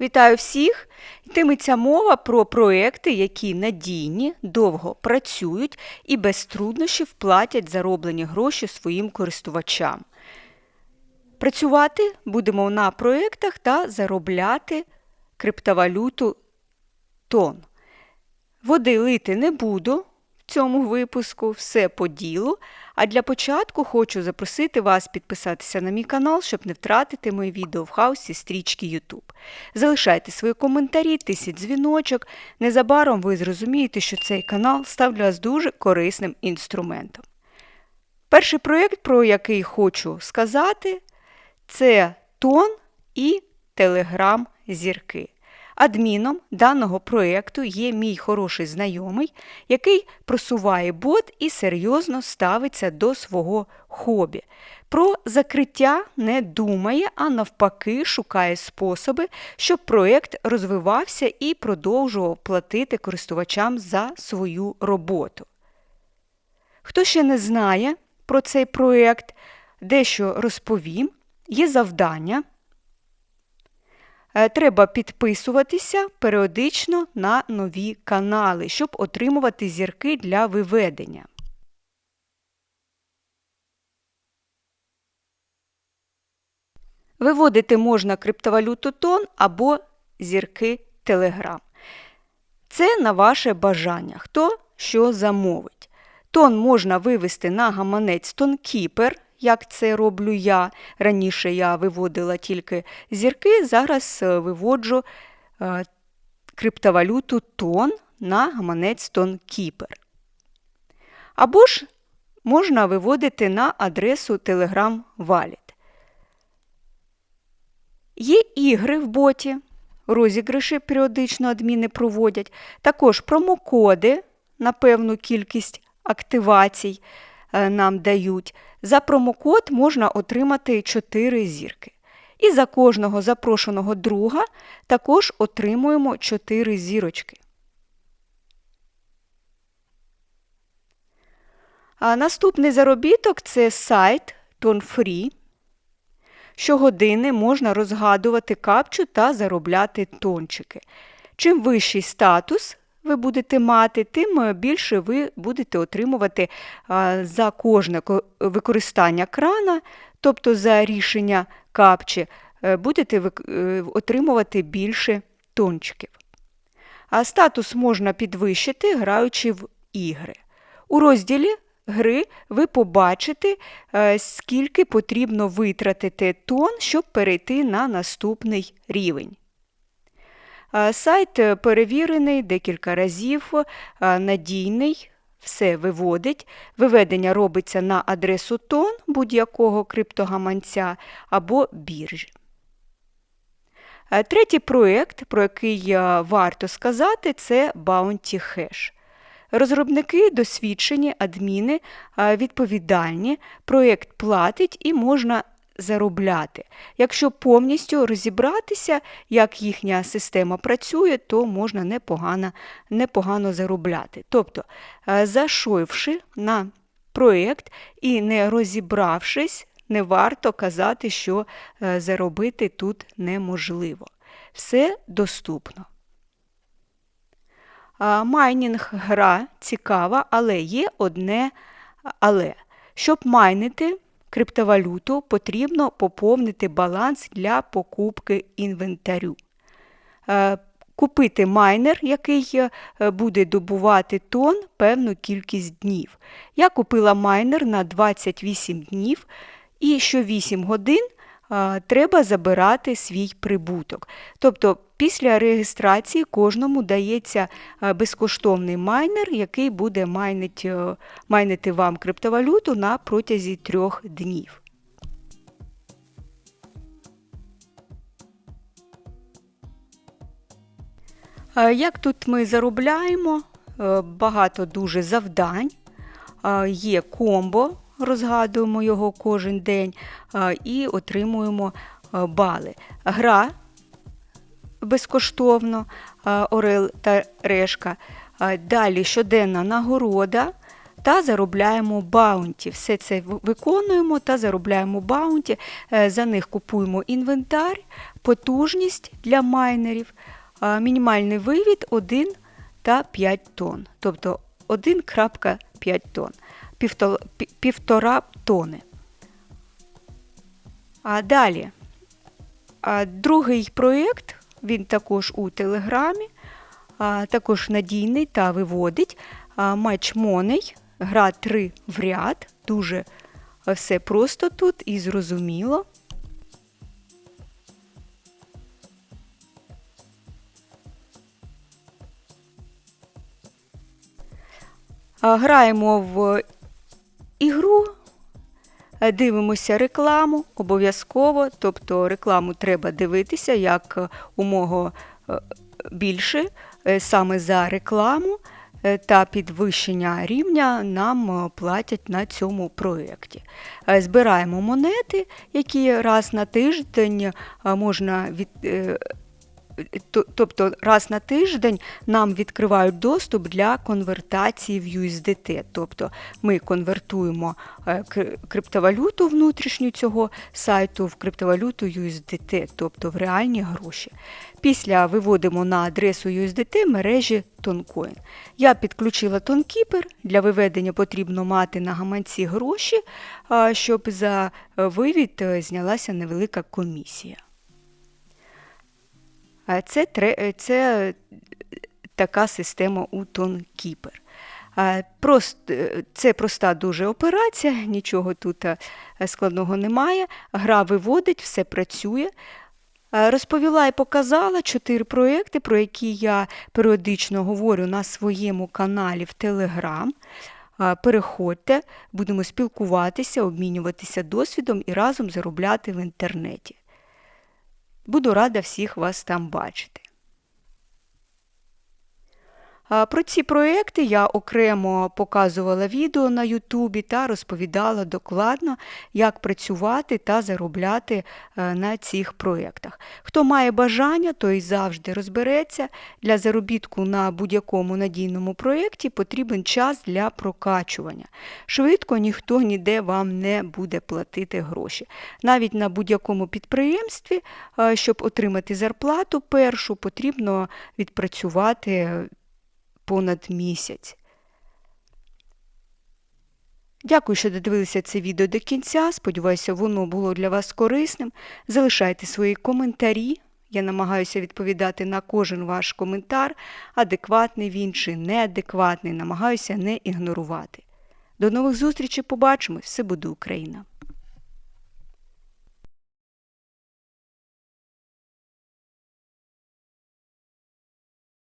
Вітаю всіх! Йтиметься мова про проекти, які надійні, довго працюють і без труднощів платять зароблені гроші своїм користувачам. Працювати будемо на проєктах та заробляти криптовалюту тон. Води лити не буду цьому випуску, все по ділу. А для початку хочу запросити вас підписатися на мій канал, щоб не втратити мої відео в хаусі стрічки YouTube. Залишайте свої коментарі, тисіть дзвіночок. Незабаром ви зрозумієте, що цей канал став для вас дуже корисним інструментом. Перший проєкт, про який хочу сказати, це тон і телеграм зірки. Адміном даного проєкту є мій хороший знайомий, який просуває бот і серйозно ставиться до свого хобі. Про закриття не думає, а навпаки, шукає способи, щоб проєкт розвивався і продовжував платити користувачам за свою роботу. Хто ще не знає про цей проєкт, дещо розповім, є завдання. Е, Треба підписуватися періодично на нові канали, щоб отримувати зірки для виведення. Виводити можна криптовалюту тон або зірки Telegram. Це на ваше бажання, хто що замовить. Тон можна вивести на гаманець TonKeeper, як це роблю я. Раніше я виводила тільки зірки, зараз е, виводжу е, криптовалюту тон на гаманець TonKeeper. Або ж можна виводити на адресу Telegram Wallet. Є ігри в боті, розіграші періодично адміни проводять, також промокоди на певну кількість активацій нам дають. За промокод можна отримати 4 зірки. І за кожного запрошеного друга також отримуємо 4 зірочки. А наступний заробіток це сайт TonFree. Щогодини можна розгадувати капчу та заробляти тончики. Чим вищий статус ви будете мати, тим більше ви будете отримувати за кожне використання крана, тобто за рішення капчі, е, будете е, отримувати більше тончиків. А статус можна підвищити, граючи в ігри. У розділі гри ви побачите, е, скільки потрібно витратити тон, щоб перейти на наступний рівень. Сайт е, перевірений декілька разів, е, надійний, все виводить. Виведення робиться на адресу тон будь-якого криптогаманця або біржі. Третій проєкт, про який варто сказати, це Bounty Hash. Розробники досвідчені, адміни, відповідальні, проєкт платить і можна заробляти. Якщо повністю розібратися, як їхня система працює, то можна непогано непогано заробляти. Тобто, зайшовши на проєкт і не розібравшись, не варто казати, що заробити тут неможливо. Все доступно. Майнінг гра цікава, але є одне але. Щоб майнити криптовалюту, потрібно поповнити баланс для покупки інвентарю. Е, купити майнер, який е, буде добувати тон певну кількість днів. Я купила майнер на 28 днів і що 8 годин треба забирати свій прибуток. Тобто після реєстрації кожному дається безкоштовний майнер, який буде майнити, е, майнити вам криптовалюту на протязі трьох днів. Як тут ми заробляємо? Е, багато дуже завдань, є комбо розгадуємо його кожен день і отримуємо бали. Гра безкоштовно, Орел та решка. Далі щоденна нагорода, та заробляємо баунті. Все це виконуємо та заробляємо баунті. Е, За них купуємо інвентар, потужність для майнерів, мінімальний вивід 1 та 5 тонн, тобто 1,5 тонн, півтора тони. А далі, другий проєкт, він також у Телеграмі, також надійний та виводить матч Моней, гра 3 в ряд, дуже все просто тут і зрозуміло. Граємо в ігру, е, дивимося рекламу обов'язково, тобто рекламу треба дивитися як е, умого е, більше. Саме за рекламу та підвищення рівня нам платять на цьому проєкті. Збираємо монети, які раз на тиждень можна від. То- Тобто раз на тиждень нам відкривають доступ для конвертації в USDT. Тобто ми конвертуємо е, криптовалюту внутрішню цього сайту в криптовалюту USDT, тобто в реальні гроші. Після виводимо на адресу USDT мережі Toncoin. Я підключила TonKeeper. Для виведення потрібно мати на гаманці гроші, щоб за е, вивід е, знялася невелика комісія. Це, е, це така система у Прост, е, це проста дуже операція, нічого тут е, складного немає. Гра виводить, все працює. Е, Розповіла і показала чотири проекти, про які я періодично говорю на своєму каналі в. Е, Переходьте, будемо спілкуватися, обмінюватися досвідом і разом заробляти в інтернеті. Буду рада всіх вас там бачити. Про ці проекти я окремо показувала відео на Ютубі та розповідала докладно, як працювати та заробляти е, на цих проєктах. Хто має бажання, той завжди розбереться. Для заробітку на будь-якому надійному проєкті потрібен час для прокачування. Швидко ніхто ніде вам не буде платити гроші. Навіть на будь-якому підприємстві, е, щоб отримати зарплату першу, потрібно відпрацювати понад місяць. Дякую, що додивилися це відео до кінця. Сподіваюся, воно було для вас корисним. Залишайте свої коментарі. Я намагаюся відповідати на кожен ваш коментар, адекватний він чи неадекватний, намагаюся не ігнорувати. До нових зустрічей, побачимось, все буде Україна!